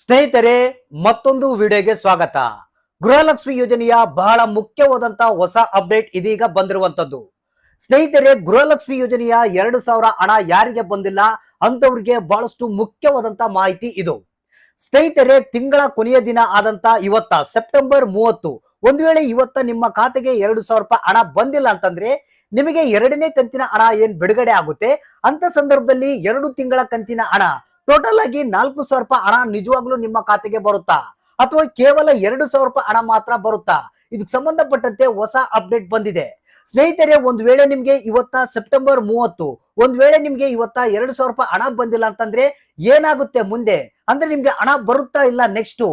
ಸ್ನೇಹಿತರೆ, ಮತ್ತೊಂದು ವಿಡಿಯೋಗೆ ಸ್ವಾಗತ. ಗೃಹಲಕ್ಷ್ಮಿ ಯೋಜನೆಯ ಬಹಳ ಮುಖ್ಯವಾದಂತಹ ಹೊಸ ಅಪ್ಡೇಟ್ ಇದೀಗ ಬಂದಿರುವಂತದ್ದು. ಸ್ನೇಹಿತರೆ, ಗೃಹಲಕ್ಷ್ಮಿ ಯೋಜನೆಯ ಎರಡು ಸಾವಿರ ಹಣ ಯಾರಿಗೆ ಬಂದಿಲ್ಲ ಅಂತವ್ರಿಗೆ ಬಹಳಷ್ಟು ಮುಖ್ಯವಾದಂತ ಮಾಹಿತಿ ಇದು. ಸ್ನೇಹಿತರೆ, ತಿಂಗಳ ಕೊನೆಯ ದಿನ ಆದಂತ ಇವತ್ತ, ಸೆಪ್ಟೆಂಬರ್ ಮೂವತ್ತು, ಒಂದು ವೇಳೆ ಇವತ್ತ ನಿಮ್ಮ ಖಾತೆಗೆ ಎರಡು ಸಾವಿರ ರೂಪಾಯಿ ಹಣ ಬಂದಿಲ್ಲ ಅಂತಂದ್ರೆ, ನಿಮಗೆ ಎರಡನೇ ಕಂತಿನ ಹಣ ಏನ್ ಬಿಡುಗಡೆ ಆಗುತ್ತೆ? ಅಂತ ಸಂದರ್ಭದಲ್ಲಿ ಎರಡು ತಿಂಗಳ ಕಂತಿನ ಹಣ ಟೋಟಲ್ ಆಗಿ ನಾಲ್ಕು ಸಾವಿರ ರೂಪಾಯಿ ಹಣ ನಿಜವಾಗ್ಲೂ ನಿಮ್ಮ ಖಾತೆಗೆ ಬರುತ್ತಾ? ಅಥವಾ ಕೇವಲ ಎರಡು ಸಾವಿರ ರೂಪಾಯಿ ಹಣ ಮಾತ್ರ ಬರುತ್ತಾ? ಇದಕ್ಕೆ ಸಂಬಂಧಪಟ್ಟಂತೆ ಹೊಸ ಅಪ್ಡೇಟ್ ಬಂದಿದೆ. ಸ್ನೇಹಿತರೆ, ಒಂದ್ ವೇಳೆ ನಿಮ್ಗೆ ಇವತ್ತ ಸೆಪ್ಟೆಂಬರ್ ಮೂವತ್ತು, ಒಂದ್ ವೇಳೆ ನಿಮ್ಗೆ ಇವತ್ತ ಎರಡು ಸಾವಿರ ರೂಪಾಯಿ ಹಣ ಬಂದಿಲ್ಲ ಅಂತಂದ್ರೆ ಏನಾಗುತ್ತೆ ಮುಂದೆ? ಅಂದ್ರೆ ನಿಮ್ಗೆ ಹಣ ಬರುತ್ತಾ ಇಲ್ಲ ನೆಕ್ಸ್ಟ್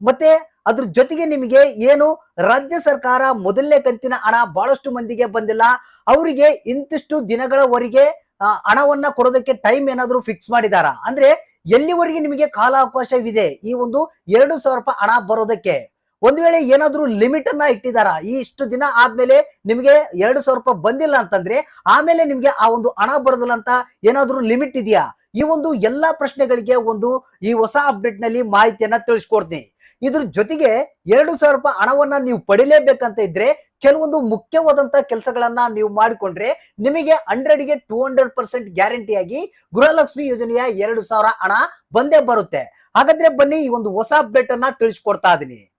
ಮತ್ತೆ ಅದ್ರ ಜೊತೆಗೆ ನಿಮಗೆ ಏನು ರಾಜ್ಯ ಸರ್ಕಾರ ಮೊದಲನೇ ಕಂತಿನ ಹಣ ಬಹಳಷ್ಟು ಮಂದಿಗೆ ಬಂದಿಲ್ಲ. ಅವರಿಗೆ ಇಂತಿಷ್ಟು ದಿನಗಳವರೆಗೆ ಹಣವನ್ನ ಕೊಡೋದಕ್ಕೆ ಟೈಮ್ ಏನಾದ್ರೂ ಫಿಕ್ಸ್ ಮಾಡಿದಾರ? ಅಂದ್ರೆ ಎಲ್ಲಿವರೆಗೆ ನಿಮಗೆ ಕಾಲಾವಕಾಶವಿದೆ? ಈ ಒಂದು ಎರಡು ಸಾವಿರ ರೂಪಾಯಿ ಹಣ ಬರೋದಕ್ಕೆ. ಒಂದ್ ವೇಳೆ ಏನಾದ್ರೂ ಲಿಮಿಟ್ ಅನ್ನ ಇಟ್ಟಿದಾರ, ಈ ಇಷ್ಟು ದಿನ ಆದ್ಮೇಲೆ ನಿಮ್ಗೆ ಎರಡು ಸಾವಿರ ರೂಪಾಯಿ ಬಂದಿಲ್ಲ ಅಂತಂದ್ರೆ, ಆಮೇಲೆ ನಿಮ್ಗೆ ಆ ಒಂದು ಹಣ ಬರೋದಿಲ್ಲ ಅಂತ ಏನಾದ್ರೂ ಲಿಮಿಟ್ ಇದೆಯಾ? ಈ ಒಂದು ಎಲ್ಲಾ ಪ್ರಶ್ನೆಗಳಿಗೆ ಒಂದು ಈ ಹೊಸ ಅಪ್ಡೇಟ್ನಲ್ಲಿ ಮಾಹಿತಿಯನ್ನ ತಿಳಿಸ್ಕೊಡ್ತೀನಿ. ಇದ್ರ ಜೊತೆಗೆ ಎರಡು ಸಾವಿರ ರೂಪಾಯಿ ಹಣವನ್ನ ನೀವು ಪಡಿಲೇಬೇಕಂತ ಇದ್ರೆ, ಕೆಲವೊಂದು ಮುಖ್ಯವಾದಂತ ಕೆಲಸಗಳನ್ನ ನೀವು ಮಾಡಿಕೊಂಡ್ರೆ, ನಿಮಗೆ ಹಂಡ್ರೆಡ್ಗೆ ಟೂ ಹಂಡ್ರೆಡ್ ಪರ್ಸೆಂಟ್ ಗ್ಯಾರಂಟಿಯಾಗಿ ಗೃಹಲಕ್ಷ್ಮಿ ಯೋಜನೆಯ ಎರಡು ಸಾವಿರ ಹಣ ಬಂದೇ ಬರುತ್ತೆ. ಹಾಗಾದ್ರೆ ಬನ್ನಿ ಈ ಒಂದು ಹೊಸ ಅಪ್ಡೇಟ್ ಅನ್ನ ತಿಳಿಸ್ಕೊಡ್ತಾ ಇದೀನಿ.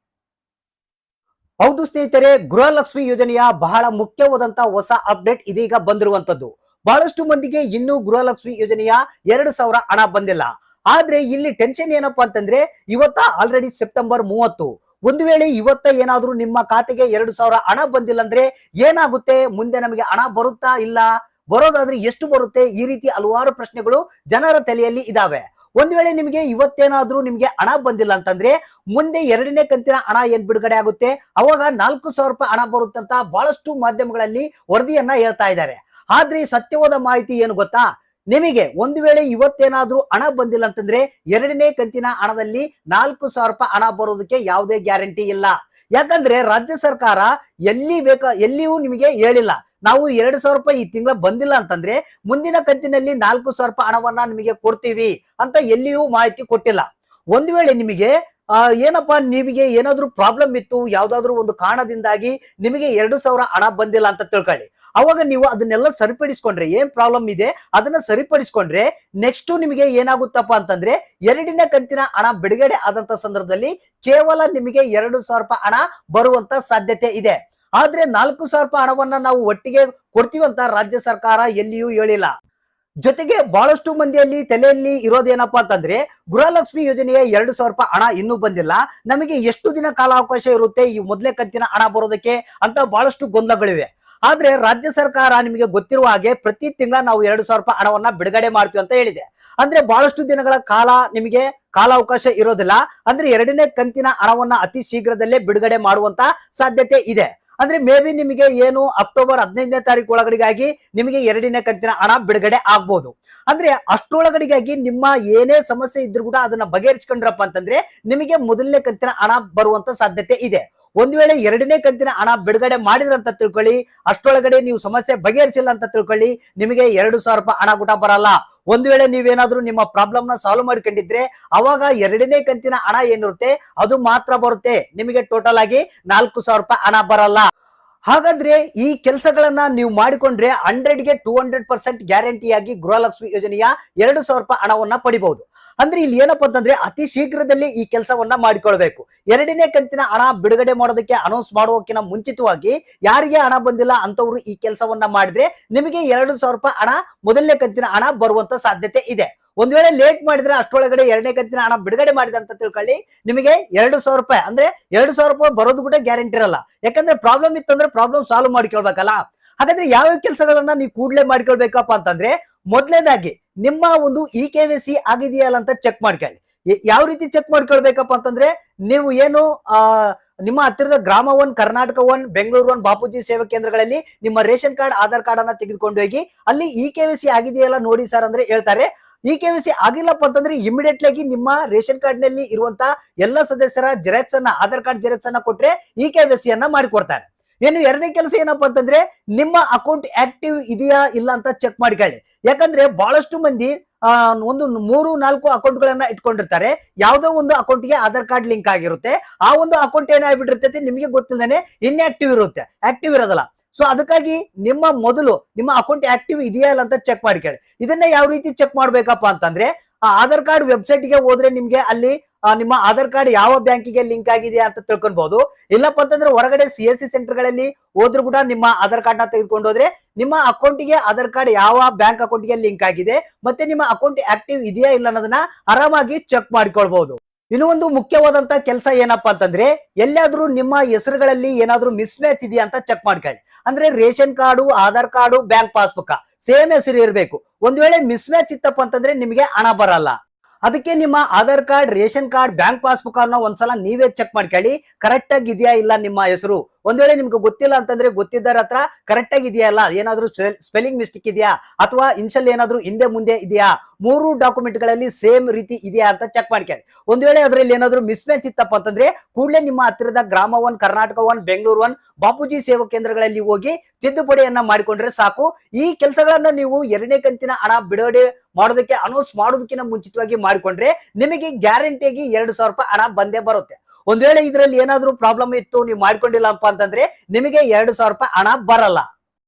ಹೌದು ಸ್ನೇಹಿತರೆ, ಗೃಹಲಕ್ಷ್ಮಿ ಯೋಜನೆಯ ಬಹಳ ಮುಖ್ಯವಾದಂತಹ ಹೊಸ ಅಪ್ಡೇಟ್ ಇದೀಗ ಬಂದಿರುವಂತದ್ದು. ಬಹಳಷ್ಟು ಮಂದಿಗೆ ಇನ್ನೂ ಗೃಹಲಕ್ಷ್ಮಿ ಯೋಜನೆಯ ಎರಡು ಸಾವಿರ ಹಣ ಬಂದಿಲ್ಲ. ಆದ್ರೆ ಇಲ್ಲಿ ಟೆನ್ಷನ್ ಏನಪ್ಪಾ ಅಂತಂದ್ರೆ, ಇವತ್ತ ಆಲ್ರೆಡಿ ಸೆಪ್ಟೆಂಬರ್ ಮೂವತ್ತು. ಒಂದು ವೇಳೆ ಇವತ್ತ ಏನಾದ್ರೂ ನಿಮ್ಮ ಖಾತೆಗೆ ಎರಡು ಸಾವಿರ ಹಣ ಬಂದಿಲ್ಲ ಅಂದ್ರೆ ಏನಾಗುತ್ತೆ? ಮುಂದೆ ನಮಗೆ ಹಣ ಬರುತ್ತಾ ಇಲ್ಲ? ಬರೋದಾದ್ರೆ ಎಷ್ಟು ಬರುತ್ತೆ? ಈ ರೀತಿ ಹಲವಾರು ಪ್ರಶ್ನೆಗಳು ಜನರ ತಲೆಯಲ್ಲಿ ಇದಾವೆ. ಒಂದ್ ವೇಳೆ ನಿಮಗೆ ಇವತ್ತೇನಾದ್ರೂ ನಿಮ್ಗೆ ಹಣ ಬಂದಿಲ್ಲ ಅಂತಂದ್ರೆ ಮುಂದೆ ಎರಡನೇ ಕಂತಿನ ಹಣ ಏನ್ ಬಿಡುಗಡೆ ಆಗುತ್ತೆ? ಅವಾಗ ನಾಲ್ಕು ಸಾವಿರ ರೂಪಾಯಿ ಹಣ ಬರುತ್ತಂತ ಬಹಳಷ್ಟು ಮಾಧ್ಯಮಗಳಲ್ಲಿ ವರದಿಯನ್ನ ಹೇಳ್ತಾ ಇದ್ದಾರೆ. ಆದ್ರೆ ಸತ್ಯವಾದ ಮಾಹಿತಿ ಏನು ಗೊತ್ತಾ? ನಿಮಗೆ ಒಂದು ವೇಳೆ ಇವತ್ತೇನಾದ್ರೂ ಹಣ ಬಂದಿಲ್ಲ ಅಂತಂದ್ರೆ ಎರಡನೇ ಕಂತಿನ ಹಣದಲ್ಲಿ ನಾಲ್ಕು ಸಾವಿರ ರೂಪಾಯಿ ಹಣ ಬರೋದಕ್ಕೆ ಯಾವುದೇ ಗ್ಯಾರಂಟಿ ಇಲ್ಲ. ಯಾಕಂದ್ರೆ ರಾಜ್ಯ ಸರ್ಕಾರ ಎಲ್ಲಿ ಬೇಕಾ, ಎಲ್ಲಿಯೂ ನಿಮಗೆ ಹೇಳಿಲ್ಲ. ನಾವು ಎರಡು ಸಾವಿರ ರೂಪಾಯಿ ಈ ತಿಂಗಳ ಬಂದಿಲ್ಲ ಅಂತಂದ್ರೆ ಮುಂದಿನ ಕಂತಿನಲ್ಲಿ ನಾಲ್ಕು ಸಾವಿರ ರೂಪಾಯಿ ಹಣವನ್ನ ನಿಮಗೆ ಕೊಡ್ತೀವಿ ಅಂತ ಎಲ್ಲಿಯೂ ಮಾಹಿತಿ ಕೊಟ್ಟಿಲ್ಲ. ಒಂದ್ ವೇಳೆ ನಿಮಗೆ ಏನಪ್ಪಾ, ನಿಮಗೆ ಏನಾದ್ರೂ ಪ್ರಾಬ್ಲಮ್ ಇತ್ತು, ಯಾವ್ದಾದ್ರು ಒಂದು ಕಾರಣದಿಂದಾಗಿ ನಿಮಗೆ ಎರಡು ಸಾವಿರ ಹಣ ಬಂದಿಲ್ಲ ಅಂತ ತಿಳ್ಕೊಳ್ಳಿ. ಅವಾಗ ನೀವು ಅದನ್ನೆಲ್ಲ ಸರಿಪಡಿಸ್ಕೊಂಡ್ರೆ ಏನ್ ಪ್ರಾಬ್ಲಮ್ ಇದೆ? ಅದನ್ನ ಸರಿಪಡಿಸ್ಕೊಂಡ್ರೆ ನೆಕ್ಸ್ಟ್ ನಿಮಗೆ ಏನಾಗುತ್ತಪ್ಪ ಅಂತಂದ್ರೆ ಎರಡನೇ ಕಂತಿನ ಹಣ ಬಿಡುಗಡೆ ಆದಂತ ಸಂದರ್ಭದಲ್ಲಿ ಕೇವಲ ನಿಮಗೆ ಎರಡು ಸಾವಿರ ರೂಪಾಯಿ ಹಣ ಬರುವಂತ ಸಾಧ್ಯತೆ ಇದೆ. ಆದ್ರೆ ನಾಲ್ಕು ಸಾವಿರ ರೂಪಾಯಿ ಹಣವನ್ನ ನಾವು ಒಟ್ಟಿಗೆ ಕೊಡ್ತೀವಂತ ರಾಜ್ಯ ಸರ್ಕಾರ ಎಲ್ಲಿಯೂ ಹೇಳಿಲ್ಲ. ಜೊತೆಗೆ ಬಹಳಷ್ಟು ಮಂದಿಯಲ್ಲಿ ತಲೆಯಲ್ಲಿ ಇರೋದೇನಪ್ಪಾ ಅಂತಂದ್ರೆ ಗೃಹಲಕ್ಷ್ಮಿ ಯೋಜನೆಯ ಎರಡು ಸಾವಿರ ರೂಪಾಯಿ ಹಣ ಇನ್ನೂ ಬಂದಿಲ್ಲ. ನಮಗೆ ಎಷ್ಟು ದಿನ ಕಾಲಾವಕಾಶ ಇರುತ್ತೆ ಈ ಮೊದಲೇ ಕಂತಿನ ಹಣ ಬರೋದಕ್ಕೆ ಅಂತ ಬಹಳಷ್ಟು ಗೊಂದಲಗಳಿವೆ. ಆದ್ರೆ ರಾಜ್ಯ ಸರ್ಕಾರ ನಿಮಗೆ ಗೊತ್ತಿರುವ ಹಾಗೆ ಪ್ರತಿ ತಿಂಗಳ ನಾವು ಎರಡು ಸಾವಿರ ರೂಪಾಯಿ ಹಣವನ್ನ ಬಿಡುಗಡೆ ಮಾಡ್ತೀವಿ ಅಂತ ಹೇಳಿದೆ. ಅಂದ್ರೆ ಬಹಳಷ್ಟು ದಿನಗಳ ಕಾಲ ನಿಮಗೆ ಕಾಲಾವಕಾಶ ಇರೋದಿಲ್ಲ. ಅಂದ್ರೆ ಎರಡನೇ ಕಂತಿನ ಹಣವನ್ನ ಅತಿ ಶೀಘ್ರದಲ್ಲೇ ಬಿಡುಗಡೆ ಮಾಡುವಂತ ಸಾಧ್ಯತೆ ಇದೆ. ಅಂದ್ರೆ ಮೇ ಬಿ ನಿಮಗೆ ಏನು ಅಕ್ಟೋಬರ್ ಹದಿನೈದನೇ ತಾರೀಕು ಒಳಗಡೆಗಾಗಿ ನಿಮಗೆ ಎರಡನೇ ಕಂತಿನ ಹಣ ಬಿಡುಗಡೆ ಆಗ್ಬೋದು. ಅಂದ್ರೆ ಅಷ್ಟೊಳಗಡೆಗಾಗಿ ನಿಮ್ಮ ಏನೇ ಸಮಸ್ಯೆ ಇದ್ರೂ ಕೂಡ ಅದನ್ನ ಬಗೆಹರಿಸ್ಕೊಂಡ್ರಪ್ಪ ಅಂತಂದ್ರೆ ನಿಮಗೆ ಮೊದಲನೇ ಕಂತಿನ ಹಣ ಬರುವಂತ ಸಾಧ್ಯತೆ ಇದೆ. ಒಂದ್ ವೇಳೆ ಎರಡನೇ ಕಂತಿನ ಹಣ ಬಿಡುಗಡೆ ಮಾಡಿದ್ರಂತ ತಿಳ್ಕೊಳ್ಳಿ. ಅಷ್ಟರೊಳಗಡೆ ನೀವು ಸಮಸ್ಯೆ ಬಗೆಹರಿಸಿಲ್ಲ ಅಂತ ತಿಳ್ಕೊಳ್ಳಿ. ನಿಮಗೆ ಎರಡು ಸಾವಿರ ರೂಪಾಯಿ ಹಣ ಕೂಡ ಬರಲ್ಲ. ಒಂದ್ ವೇಳೆ ನೀವೇನಾದ್ರೂ ನಿಮ್ಮ ಪ್ರಾಬ್ಲಮ್ನ ಸಾಲ್ವ್ ಮಾಡ್ಕೊಂಡಿದ್ರೆ ಅವಾಗ ಎರಡನೇ ಕಂತಿನ ಹಣ ಏನಿರುತ್ತೆ? ಅದು ಮಾತ್ರ ಬರುತ್ತೆ. ನಿಮಗೆ ಟೋಟಲ್ ಆಗಿ ನಾಲ್ಕು ಸಾವಿರ ರೂಪಾಯಿ ಹಣ ಬರಲ್ಲ. ಹಾಗಾದ್ರೆ ಈ ಕೆಲಸಗಳನ್ನ ನೀವು ಮಾಡಿಕೊಂಡ್ರೆ ಹಂಡ್ರೆಡ್ಗೆ ಟೂ ಹಂಡ್ರೆಡ್ ಪರ್ಸೆಂಟ್ ಗ್ಯಾರಂಟಿಯಾಗಿ ಗೃಹಲಕ್ಷ್ಮಿ ಯೋಜನೆಯ ಎರಡು ಸಾವಿರ ರೂಪಾಯಿ ಹಣವನ್ನ ಪಡಿಬಹುದು. ಅಂದ್ರೆ ಇಲ್ಲಿ ಏನಪ್ಪಾ ಅಂತಂದ್ರೆ ಅತಿ ಶೀಘ್ರದಲ್ಲಿ ಈ ಕೆಲಸವನ್ನ ಮಾಡಿಕೊಳ್ಬೇಕು. ಎರಡನೇ ಕಂತಿನ ಹಣ ಬಿಡುಗಡೆ ಮಾಡೋದಕ್ಕೆ ಅನೌನ್ಸ್ ಮಾಡುವಕ್ಕಿಂತ ಮುಂಚಿತವಾಗಿ ಯಾರಿಗೆ ಹಣ ಬಂದಿಲ್ಲ ಅಂತವ್ರು ಈ ಕೆಲಸವನ್ನ ಮಾಡಿದ್ರೆ ನಿಮಗೆ ಎರಡು ಸಾವಿರ ರೂಪಾಯಿ ಹಣ, ಮೊದಲನೇ ಕಂತಿನ ಹಣ ಬರುವಂತ ಸಾಧ್ಯತೆ ಇದೆ. ಒಂದ್ ವೇಳೆ ಲೇಟ್ ಮಾಡಿದ್ರೆ ಅಷ್ಟೊಳಗಡೆ ಎರಡನೇ ಕಂತಿನ ಹಣ ಬಿಡುಗಡೆ ಮಾಡಿದೆ ಅಂತ ತಿಳ್ಕೊಳ್ಳಿ. ನಿಮಗೆ ಎರಡು ಸಾವಿರ ರೂಪಾಯಿ ಅಂದ್ರೆ ಎರಡು ಸಾವಿರ ರೂಪಾಯಿ ಬರೋದು ಕೂಡ ಗ್ಯಾರಂಟಿ ಇರಲ್ಲ. ಯಾಕಂದ್ರೆ ಪ್ರಾಬ್ಲಮ್ ಇತ್ತಂದ್ರೆ ಪ್ರಾಬ್ಲಮ್ ಸಾಲ್ವ್ ಮಾಡ್ಕೊಳ್ಬೇಕಲ್ಲ. ಹಾಗಾದ್ರೆ ಯಾವ ಕೆಲಸಗಳನ್ನ ನೀವು ಕೂಡಲೇ ಮಾಡ್ಕೊಳ್ಬೇಕಪ್ಪ ಅಂತಂದ್ರೆ ಮೊದಲನೇದಾಗಿ, ನಿಮ್ಮ ಒಂದು ಇ ಕೆ ವಿ ಸಿ ಆಗಿದೆಯಲ್ಲ ಅಂತ ಚೆಕ್ ಮಾಡ್ಕೊಳ್ಳಿ. ಯಾವ ರೀತಿ ಚೆಕ್ ಮಾಡ್ಕೊಳ್ಬೇಕಪ್ಪ ಅಂತಂದ್ರೆ, ನೀವು ಏನು ನಿಮ್ಮ ಹತ್ತಿರದ Grama one Karnataka one Bengaluru one Bapuji ಸೇವಾ ಕೇಂದ್ರಗಳಲ್ಲಿ ನಿಮ್ಮ ರೇಷನ್ ಕಾರ್ಡ್, ಆಧಾರ್ ಕಾರ್ಡ್ ಅನ್ನ ತೆಗೆದುಕೊಂಡು ಹೋಗಿ, ಅಲ್ಲಿ ಇ ಕೆ ವಿ ಸಿ ಆಗಿದೆಯಲ್ಲ ನೋಡಿ ಸರ್ ಅಂದ್ರೆ ಹೇಳ್ತಾರೆ. ಇ ಕೆ ವಿ ಸಿ ಆಗಿಲ್ಲಪ್ಪ ಅಂತಂದ್ರೆ ಇಮಿಡಿಯೇಟ್ಲಿ ಆಗಿ ನಿಮ್ಮ ರೇಷನ್ ಕಾರ್ಡ್ನಲ್ಲಿ ಇರುವಂತಹ ಎಲ್ಲ ಸದಸ್ಯರ ಜೆರಾಕ್ಸ್ ಅನ್ನ, ಆಧಾರ್ ಕಾರ್ಡ್ ಜೆರಾಕ್ಸ್ ಅನ್ನ ಕೊಟ್ರೆ ಇ ಕೆ ವಿ ಸಿ ಅನ್ನ ಮಾಡಿಕೊಡ್ತಾರೆ. ಏನು ಎರಡನೇ ಕೆಲಸ ಏನಪ್ಪಾ ಅಂತಂದ್ರೆ ನಿಮ್ಮ ಅಕೌಂಟ್ ಆಕ್ಟಿವ್ ಇದೆಯಾ ಇಲ್ಲ ಅಂತ ಚೆಕ್ ಮಾಡ್ಕೊಳ್ಳಿ ಯಾಕಂದ್ರೆ ಬಹಳಷ್ಟು ಮಂದಿ ಒಂದು ಮೂರು, ನಾಲ್ಕು ಅಕೌಂಟ್ ಗಳನ್ನ ಇಟ್ಕೊಂಡಿರ್ತಾರೆ. ಯಾವುದೋ ಒಂದು ಅಕೌಂಟ್ಗೆ ಆಧಾರ್ ಕಾರ್ಡ್ ಲಿಂಕ್ ಆಗಿರುತ್ತೆ. ಆ ಒಂದು ಅಕೌಂಟ್ ಏನಾಗ್ಬಿಟ್ಟಿರ್ತೈತಿ ನಿಮಗೆ ಗೊತ್ತಿಲ್ಲದೆ ಇನ್ಆಕ್ಟಿವ್ ಇರುತ್ತೆ. ಆಕ್ಟಿವ್ ಇರೋದಲ್ಲ. ಸೊ ಅದಕ್ಕಾಗಿ ನಿಮ್ಮ ಮೊದಲು ನಿಮ್ಮ ಅಕೌಂಟ್ ಆಕ್ಟಿವ್ ಇದೆಯಾ ಇಲ್ಲ ಅಂತ ಚೆಕ್ ಮಾಡ್ಕೊಳ್ಳಿ ಇದನ್ನ ಯಾವ ರೀತಿ ಚೆಕ್ ಮಾಡ್ಬೇಕಪ್ಪ ಅಂತಂದ್ರೆ, ಆ, ಆಧಾರ್ ಕಾರ್ಡ್ ವೆಬ್ಸೈಟ್ಗೆ ಹೋದ್ರೆ ನಿಮ್ಗೆ ಅಲ್ಲಿ ನಿಮ್ಮ ಆಧಾರ್ ಕಾರ್ಡ್ ಯಾವ ಬ್ಯಾಂಕಿಗೆ ಲಿಂಕ್ ಆಗಿದೆ ಅಂತ ತಿಳ್ಕೊಬಹುದು ಇಲ್ಲಪ್ಪ ಅಂತಂದ್ರೆ ಹೊರಗಡೆ ಸಿ ಎಸ್ ಸಿ ಸೆಂಟರ್ಗಳಲ್ಲಿ ಹೋದ್ರು ಕೂಡ ನಿಮ್ಮ ಆಧಾರ್ ಕಾರ್ಡ್ನ ತೆಗೆದುಕೊಂಡು ಹೋದ್ರೆ ನಿಮ್ಮ ಅಕೌಂಟಿಗೆ ಆಧಾರ್ ಕಾರ್ಡ್ ಯಾವ ಬ್ಯಾಂಕ್ ಅಕೌಂಟ್ಗೆ ಲಿಂಕ್ ಆಗಿದೆ ಮತ್ತೆ ನಿಮ್ಮ ಅಕೌಂಟ್ ಆಕ್ಟಿವ್ ಇದೆಯಾ ಇಲ್ಲ ಅನ್ನೋದನ್ನ ಆರಾಮಾಗಿ ಚೆಕ್ ಮಾಡ್ಕೊಳ್ಬಹುದು. ಇನ್ನೊಂದು ಮುಖ್ಯವಾದಂತ ಕೆಲಸ ಏನಪ್ಪಾ ಅಂತಂದ್ರೆ ಎಲ್ಲಾದ್ರೂ ನಿಮ್ಮ ಹೆಸರುಗಳಲ್ಲಿ ಏನಾದ್ರೂ ಮಿಸ್ ಮ್ಯಾಚ್ ಇದೆಯಾ ಅಂತ ಚೆಕ್ ಮಾಡ್ಕೊಳ್ಳಿ. ಅಂದ್ರೆ ration card, Aadhaar card, bank passbook same ಹೆಸರು ಇರಬೇಕು. ಒಂದ್ ವೇಳೆ ಮಿಸ್ ಮ್ಯಾಚ್ ಇತ್ತಪ್ಪ ಅಂತಂದ್ರೆ ನಿಮಗೆ ಹಣ ಬರಲ್ಲ. ಅದಕ್ಕೆ ನಿಮ್ಮ Aadhaar card, ration card, bank passbook ಅನ್ನೋ ಒಂದ್ಸಲ ನೀವೇ ಚೆಕ್ ಮಾಡ್ಕೊಳ್ಳಿ. ಕರೆಕ್ಟ್ ಆಗಿ ಇದೆಯಾ ಇಲ್ಲ ನಿಮ್ಮ ಹೆಸರು? ಒಂದ್ ವೇಳೆ ನಿಮ್ಗೆ ಗೊತ್ತಿಲ್ಲ ಅಂತಂದ್ರೆ ಗೊತ್ತಿದ್ದರ ಹತ್ರ ಕರೆಕ್ಟ್ ಆಗಿ ಇದೆಯಾ ಅಲ್ಲ? ಏನಾದ್ರೂ ಸ್ಪೆಲ್ಲಿಂಗ್ ಮಿಸ್ಟೇಕ್ ಇದೆಯಾ? ಅಥವಾ ಇನ್ಷಲ್ ಏನಾದ್ರೂ ಹಿಂದೆ ಮುಂದೆ ಇದೆಯಾ? ಮೂರು ಡಾಕ್ಯುಮೆಂಟ್ಗಳಲ್ಲಿ ಸೇಮ್ ರೀತಿ ಇದೆಯಾ ಅಂತ ಚೆಕ್ ಮಾಡ್ಕೊಳ್ಳಿ. ಒಂದ್ ವೇಳೆ ಅದರಲ್ಲಿ ಏನಾದ್ರು ಮಿಸ್ ಮ್ಯಾಚ್ ಇತ್ತಪ್ಪ ಅಂತಂದ್ರೆ ಕೂಡಲೇ ನಿಮ್ಮ ಹತ್ತಿರದ Grama one Karnataka one Bengaluru one Bapuji ಸೇವಾ ಕೇಂದ್ರಗಳಲ್ಲಿ ಹೋಗಿ ತಿದ್ದುಪಡಿಯನ್ನ ಮಾಡಿಕೊಂಡ್ರೆ ಸಾಕು. ಈ ಕೆಲಸಗಳನ್ನ ನೀವು ಎರಡನೇ ಕಂತಿನ ಹಣ ಬಿಡುಗಡೆ ಮಾಡೋದಕ್ಕೆ ಅನೌನ್ಸ್ ಮಾಡೋದಕ್ಕಿಂತ ಮುಂಚಿತವಾಗಿ ಮಾಡಿಕೊಂಡ್ರೆ ನಿಮಗೆ ಗ್ಯಾರಂಟಿಯಾಗಿ ಎರಡು ಸಾವಿರ ರೂಪಾಯಿ ಹಣ ಬಂದೇ ಬರುತ್ತೆ. ಒಂದ್ ವೇಳೆ ಇದ್ರಲ್ಲಿ ಏನಾದ್ರೂ ಪ್ರಾಬ್ಲಮ್ ಇತ್ತು, ನೀವು ಮಾಡ್ಕೊಂಡಿಲ್ಲ ಅಂತಂದ್ರೆ ನಿಮಗೆ ಎರಡು ಸಾವಿರ ರೂಪಾಯಿ ಹಣ ಬರಲ್ಲ.